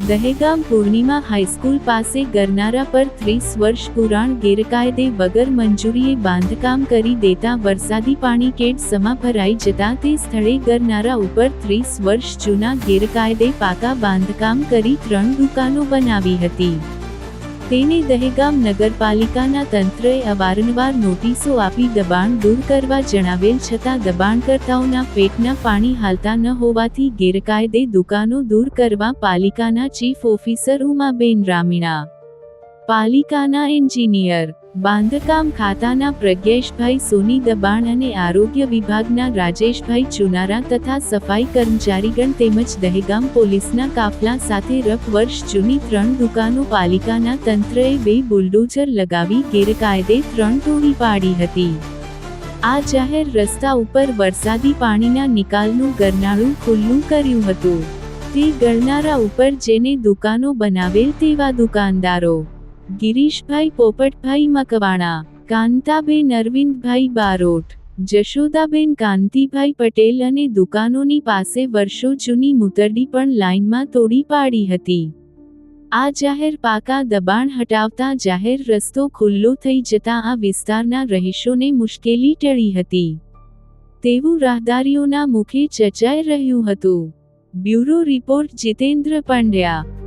દહેગામ પૂર્ણિમા high school પાસે ગરનારા પર ત્રીસ વર્ષ પુરાણ ગેરકાયદે વગર મંજૂરીએ બાંધકામ કરી દેતા વરસાદી પાણી કેડ સમા ભરાઈ જતા તે સ્થળે ગરનારા ઉપર ત્રીસ વર્ષ જૂના ગેરકાયદે પાકા બાંધકામ કરી ત્રણ દુકાનો બનાવી હતી. તેને દહેગામ નગરપાલિકાના તંત્રએ અવારનવાર નોટિસો આપી દબાણ દૂર કરવા જણાવેલ છતાં દબાણકર્તાઓના પેટના પાણી હાલતા ન હોવાથી ગેરકાયદે દુકાનો દૂર કરવા પાલિકાના ચીફ ઓફિસર ઉમાબેન રામીણા, પાલિકાના એન્જિનિયર બાંધકામ ખાતાના પ્રજ્ઞેશભાઈ સોની દબાણ અને આરોગ્ય વિભાગના રાજેશભાઈ ચુનારા તથા સફાઈ કર્મચારીગણ તેમજ દહેગામ પોલીસના કાફલા સાથે રફ વર્ષ જૂની ત્રણ દુકાનો પાલિકાના તંત્રએ બે બુલડોઝર લગાવી ગેરકાયદે ત્રણ તોડી પાડી હતી. આ જાહેર રસ્તા ઉપર વરસાદી પાણીના નિકાલનું ગરનાળું ખુલ્લું કર્યું હતું. તે ગરનારા ઉપર જેને દુકાનો બનાવેલ તેવા દુકાનદારો ગિરીશભાઈ પોપટભાઈ મકવાણા, કાંતાબેન અરવિંદભાઈ બારોટ, જશોદાબેન કાંતિભાઈ પટેલ અને દુકાનોની પાસે વર્ષો જૂની મુતરડી પણ લાઇનમાં તોડી પાડી હતી. આ જાહેર પાકા દબાણ હટાવતા જાહેર રસ્તો ખુલ્લો થઈ જતા આ વિસ્તારના રહીશોને મુશ્કેલી ટળી હતી. તેવું રાહદારીઓના મુખે ચર્ચાઈ રહ્યું હતું. Bureau report Jitendra Pandya